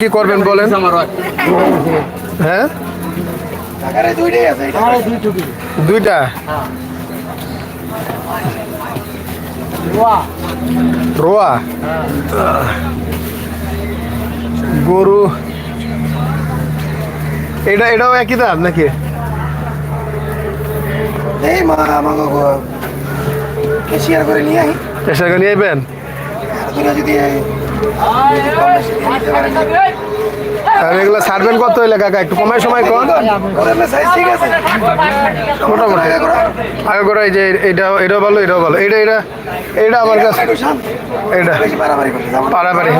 কি করবেন বলেন? হ্যাঁ? দুইটা? রোয়া? গরু? এটা এটাও একই দাম নাকি? করে নিয়ে আইবেন? যদি কম। আর এগুলো ছাড়বেন কত হইলে কাকা একটু কমায় সময় কর। ওদের না size ঠিক আছে মোটামুটি। আগে করে এই যে এটা এটাও ভালো এটাও ভালো। এটা এটা এটা আমার কাছে। এটা। পারাপারি।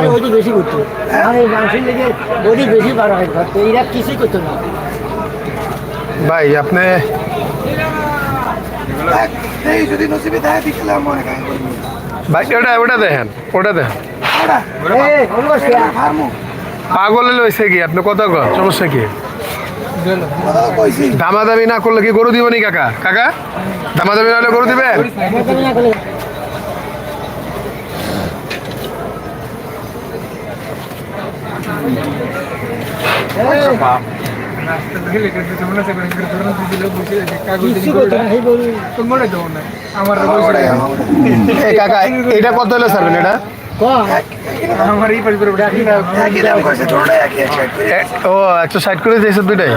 ভাই আপনি ভাই ওটা ওটা দেখেন ওটা দেখেন। পাগল লইছে কি? আপনি কত সমস্যা কি? দামাদামি না করলে কি গরু দিবনি কাকা? কাকা দামাদামি না হলে গরু না না কাকা এটা কত হলে ছাড়বেন এটা? ও একশো ষাট করে দিয়েছে যায়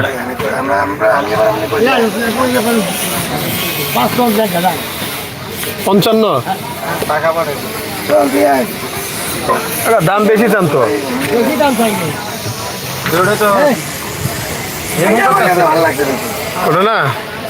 পঞ্চান্ন দাম বেশি তো দাম না। ওটা না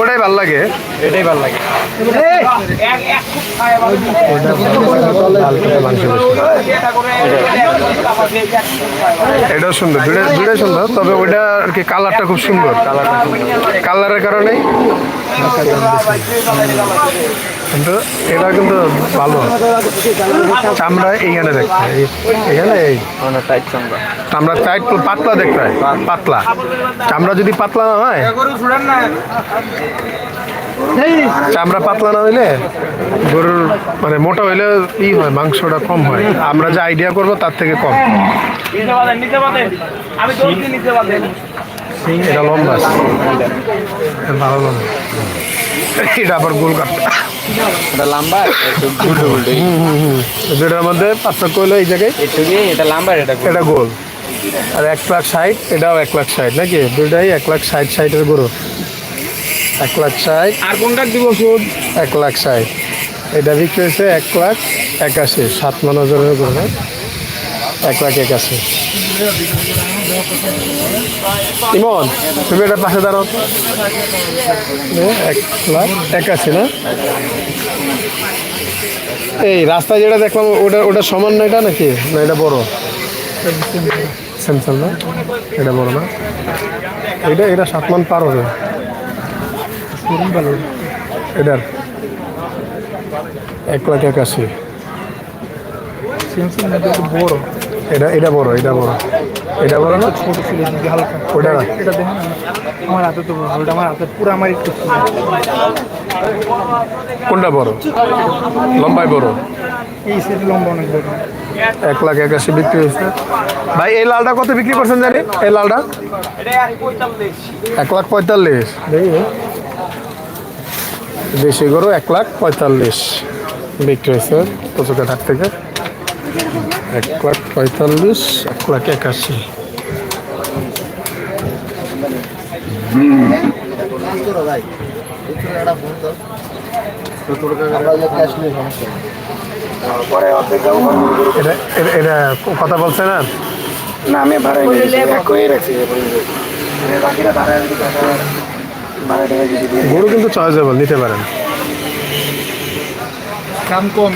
ওটাই ভালো লাগে। এটাই ভালো লাগে। এটা সুন্দর দুটাই সুন্দর তবে ওইটা আর কি কালারটা খুব সুন্দর। কালারটা কালারের কারণে কিন্তু এটা কিন্তু ভালো। চামড়া এইখানে দেখতে। এই- এখানে এই। চামড়া। টাইট পাতলা দেখতে হয় পাতলা। চামড়া যদি পাতলা না হয় চামড়া পাতলা না হইলে গরুর মানে মোটা হইলে ই হয় মাংসটা কম হয়। আমরা যে আইডিয়া করব তার থেকে কম। এটা লম্বা ভালো লম্বা। এটা আবার গোল কাটটা এটা লম্বা উল্টো মধ্যে পার্থক্য হলো এই জায়গায়? এটা লম্বা এটা গোল। এটা গোল। আর এক লাখ ষাট এটাও এক লাখ ষাট নাকি? দুটাই এক লাখ ষাট ষাটের গরু। এক লাখ ষাট। আর কোনটা দিব সুদ? এক লাখ ষাট। এটা বিক্রি হয়েছে এক লাখ একাশি সাত মান হাজারের গরু না? এক লাখ একাশি ইমন, তুমি এটা পাশে দাঁড়াও। এক লাখ একাশি না? এই, রাস্তায় যেটা দেখলাম, ওটা ওটা সমান না এটা নাকি? না, এটা বড়। স্যামসাং না? এটা বড় না? এটা এটা সাত মান পার হবে। এটার। এক লাখ একাশি বড়। এটা এটা বড় এটা বড়। এটা বড় না? ছোট ছিল হালকা। ওটা না? এটা দেখেন আমার হাতে তো বড়, ওটা আমার হাতে পুরো আমার একটু কোনটা বড়? লম্বাই বড়? এই সেট লম্বা অনেক বড়। এক লাখ একাশি বিক্রি হয়েছে। ভাই এই লালটা কত বিক্রি করছেন জানি? এই লালটা? এক লাখ পঁয়তাল্লিশ। দেশি গরু এক লাখ পঁয়তাল্লিশ। বিক্রি হয়েছে কচুকে হাট থেকে। এক লাখ পঁয়তাল্লিশ এক লাখ একাশি। পরে অর্ধেক যাব। এটা এটা- এটা কথা বলছে না? না আমি করেই রাখছি। গরু কিন্তু চয়েসেবল নিতে পারেন। দাম কম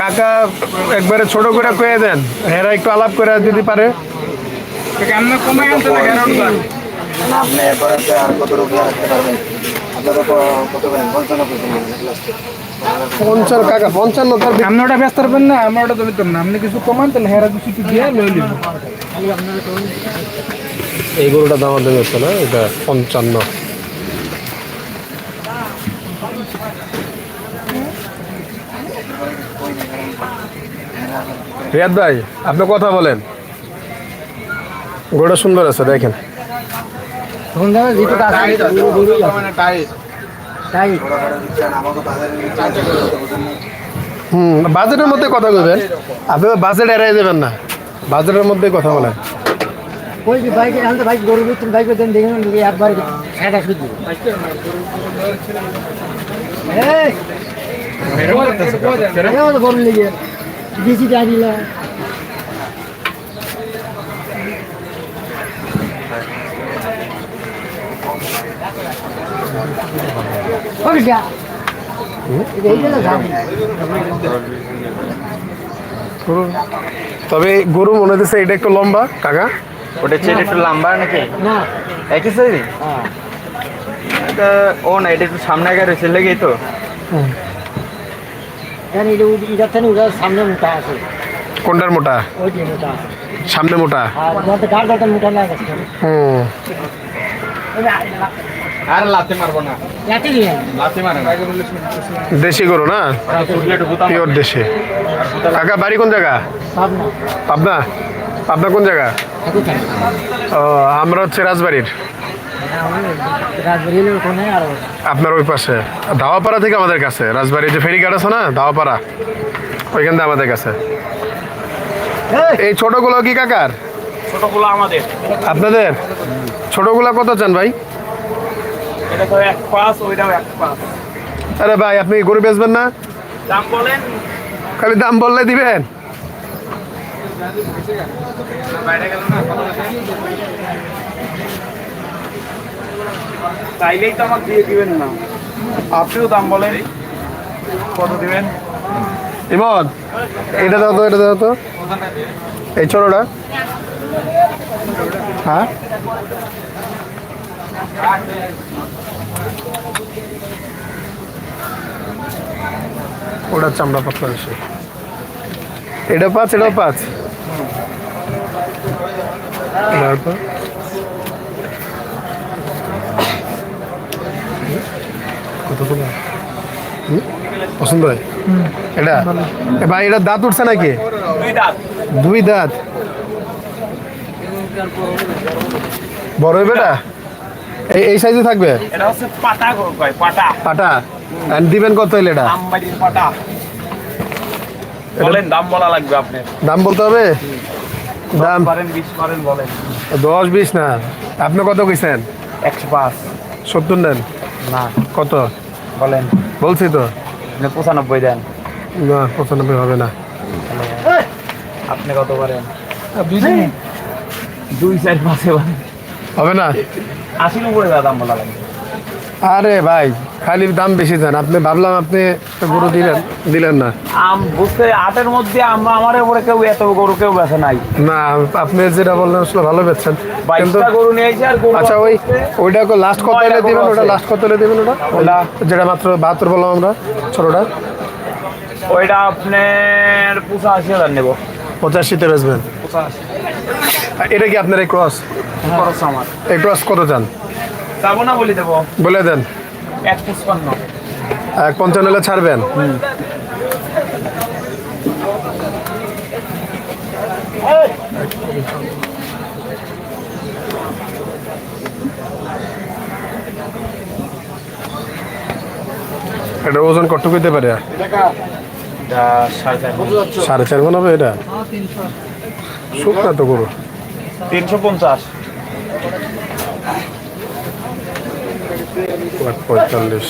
কাকা একবারে ছোট করে কয়ে দেন। হেরা একটু আলাপ করে যদি পারে। আপনি এরপরে আর কত রুপিয়া রাখতে পারবেন? পঞ্চান্ন কাকা পঞ্চান্ন তার আপনি ওটা ব্যস্ত পারবেন না আমরা ওটা তো দিতাম না আপনি কিছু কমান তাহলে হেরা কিছু একটু দিয়ে লই এই গরুটা দাম হচ্ছে না এটা পঞ্চান্ন। রিয়াদ ভাই আপনি কথা বলেন গরুটা সুন্দর আছে দেখেন হুম বাজেটের মধ্যে কথা বলবেন আপনি বাজেট এড়াই যাবেন না বাজেটের মধ্যে কথা বলেন দেখেন যা এইটা না তবে গরু মনে হচ্ছে এটা একটু লম্বা কাকা? ওটা চেয়ে একটু লম্বা নাকি? না। একই সাইজ ও না এটা একটু সামনে আগে রয়েছে লেগেই তো। সামনে মোটা আছে। কোনটার মোটা? ওই যে মোটা। আছে সামনে মোটা? আর বলতে গাড় গাড়টা মোটা না গেছে। হুম। আর লাতে মারবো না। রাতে দিয়ে? লাতে মারে না। দেশি গরু না? পিওর দেশি। কাকা বাড়ি কোন জায়গা? পাব পাবনা? পাবনা কোন জায়গা? ও আমরা হচ্ছে রাজবাড়ির। আপনার ওই পাশে। দাওয়াপাড়া থেকে আমাদের কাছে। রাজবাড়ি যে ফেরি ফেরিঘাট আছে না দাওয়াপাড়া। ওইখান থেকে আমাদের কাছে। এই ছোটগুলো কি কাকার? ছোটগুলো আমাদের। আপনাদের? ছোটগুলো কত চান ভাই? এটা তো এক পাস ওইটাও এক পাস। আরে ভাই আপনি গরু বেচবেন না? দাম বলেন। খালি দাম বললে দিবেন? চাইলেই তো আমাকে দিয়ে দিবেন না। আপনিও দাম বলেন। কত দিবেন? ইমন, এটা দাও তো, এটা দাও তো। এই ছোটটা। হ্যাঁ? ওটা চামড়া পাতলা আছে এটা পাঁচ, এটাও পাঁচ। দাও তো। কতগুলো হুম? পছন্দ? হয়? এটা? ভাই এটা দাঁত উঠছে নাকি? দুই দাঁত। বড় হইবে এটা? এই এই সাইজে থাকবে? এটা হচ্ছে পাটা কয় পাটা। পাটা? আর দিবেন কত হইলে এটা? আমবাড়ির পাটা। বলেন দাম বলা লাগবে আপনার। দাম বলতে হবে? দাম? পারেন বিশ পারেন বলেন। না? আপনি কত কইছেন? একশো পাঁচ। সত্তর নেন? না। কত? বলেন। বলছি তো। পঁচানব্বই দেন। না পঁচানব্বই হবে না। আপনি কত পারেন দুই চার পাঁচে। হবে না? আশি নব্বই দাম বলা লাগবে। আরে ভাই খালি দাম বেশি দেন। আপনি ভাবলাম আপনি গরু দিলেন দিলেন না। আম বুঝতে আটের মধ্যে আমরা আমার উপরে কেউ এত গরু কেউ বেছে নাই। না আপনি যেটা বললেন আসলে ভালো বেচছেন। কিন্তু গরু নিয়ে আর গরু আচ্ছা ওই ওইটা লাস্ট কত নয়টা দিবেন? ওটা লাস্ট কত হলে দিবেন ওটা? ওটা? যেটা মাত্র বাহাত্তর বললাম আমরা ছোটটা। ওইটা আপনার পুষা আশি হাজার নেব। পঁচাশিতে বেচবেন। পঁচাশি। এটা কি আপনার এই ক্রস খরচ আমার এই ক্রস কত চান? যাব না বলি দেবো। বলে দেন। এক পুষ্পান্ন এক পঞ্চান্ন হলে ছাড়বেন। এটা ওজন কটুক হইতে পারে? সাড়ে চার মন হবে এটা? শুকনা তো গরু। তিনশো পঞ্চাশ। পঁয়তাল্লিশ।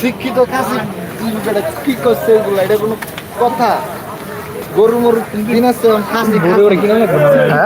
শিক্ষিত কাছে কি করছে এগুলো? এটা কোনো কথা। গরু মরু দিন আছে কিনে হ্যাঁ?